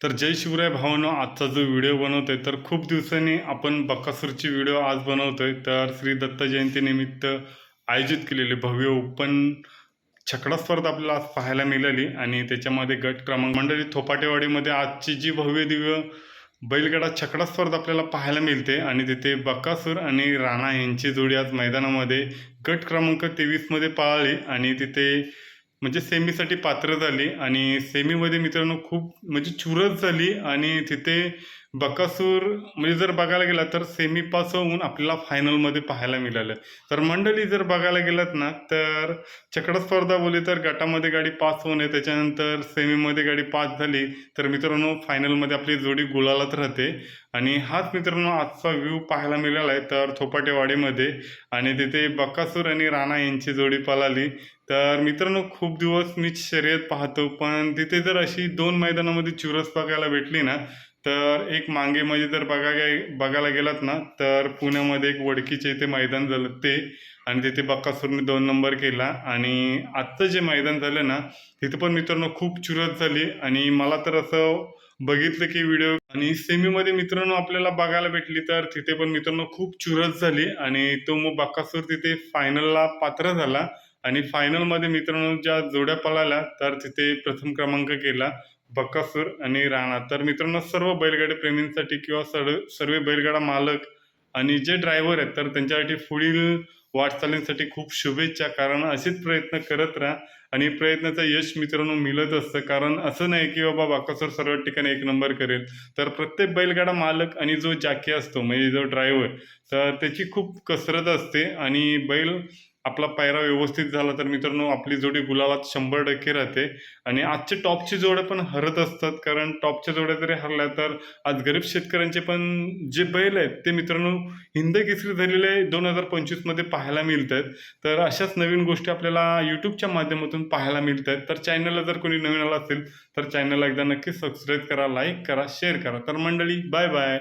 तर जय शिवराय भावानं आजचा जो व्हिडिओ बनवतोय तर खूप दिवसांनी आपण बक्कासूरची व्हिडिओ आज बनवतोय. तर श्री दत्त जयंतीनिमित्त आयोजित केलेली भव्य ओपन छकडा स्पर्धा आपल्याला आज पाहायला मिळाली. आणि त्याच्यामध्ये गट क्रमांक मंडळी थोपाटेवाडीमध्ये आजची जी भव्य दिव्य बैलगाडा छकडा स्पर्धा आपल्याला पाहायला मिळते. आणि तिथे बकासूर आणि राणा यांची जोडी आज मैदानामध्ये गट क्रमांक तेवीसमध्ये पाळली. आणि तिथे म्हणजे सेमीसाठी पात्र झाली आणि सेमीमध्ये मित्रांनो खूप म्हणजे चुरस झाली आणि तिथे बकासूर म्हणजे जर बघायला गेला तर सेमी पास होऊन आपल्याला फायनलमध्ये पाहायला मिळालं. तर मंडळी जर बघायला गेलात ना तर चकडा स्पर्धा बोलली तर गटामध्ये गाडी पास होणे त्याच्यानंतर सेमीमध्ये गाडी पास झाली तर मित्रांनो फायनलमध्ये आपली जोडी गुलालात राहते. आणि हाच मित्रांनो आजचा व्ह्यू पाहायला मिळाला आहे. तर थोपाटेवाडीमध्ये आणि तिथे बकासूर आणि राणा यांची जोडी पळाली. तर मित्रांनो खूप दिवस मी शर्यत पाहतो पण तिथे जर अशी दोन मैदानामध्ये चुरस बघायला भेटली ना तर एक मांगेमध्ये जर बघायला बघायला गेलात ना तर पुण्यामध्ये एक वडकीचे इथे मैदान झालं ते. आणि तिथे बक्कासूरने दोन नंबर केला. आणि आत्ता जे मैदान झालं ना तिथे पण मित्रांनो खूप चुरत झाली. आणि मला तर असं बघितलं की व्हिडिओ आणि सेमीमध्ये मित्रांनो आपल्याला बघायला भेटली तर तिथे पण मित्रांनो खूप चुरत झाली. आणि तो मग बक्कासूर तिथे फायनलला पात्र झाला. आणि फायनलमध्ये मित्रांनो ज्या जोड्या पळाल्या तर तिथे प्रथम क्रमांक केला. बक्कासूर आणि राणा तर मित्रांनो सर्व बैलगाडी प्रेमींसाठी किंवा सर्व सर्व बैलगाडा मालक आणि जे ड्रायव्हर आहेत तर त्यांच्यासाठी पुढील वाटचालींसाठी खूप शुभेच्छा. कारण असेच प्रयत्न करत राहा. आणि प्रयत्नाचं यश मित्रांनो मिळत असतं. कारण असं नाही की बाबा बाकासूर सर्व ठिकाणी एक नंबर करेल. तर प्रत्येक बैलगाडा मालक आणि जो जाकी असतो म्हणजे जो ड्रायव्हर तर त्याची खूप कसरत असते. आणि बैल आपला पायरा व्यवस्थित झाला तर मित्रांनो आपली जोडी गुलाबात शंभर टक्के राहते. आणि आजचे टॉपची जोड्या पण हरत असतात. कारण टॉपच्या जोड्या जरी हरल्या तर आज गरीब शेतकऱ्यांचे पण जे बैल आहेत ते मित्रांनो हिंद केसरी झालेले दोन हजार पंचवीसमध्ये पाहायला मिळत आहेत तर अशाच नवीन गोष्टी आपल्याला यूट्यूबच्या माध्यमातून पाहायला मिळत आहेत तर चॅनलला जर कोणी नवीन आला असेल तर चॅनलला एकदा नक्की सबस्क्राईब करा लाईक करा शेअर करा. तर मंडळी बाय बाय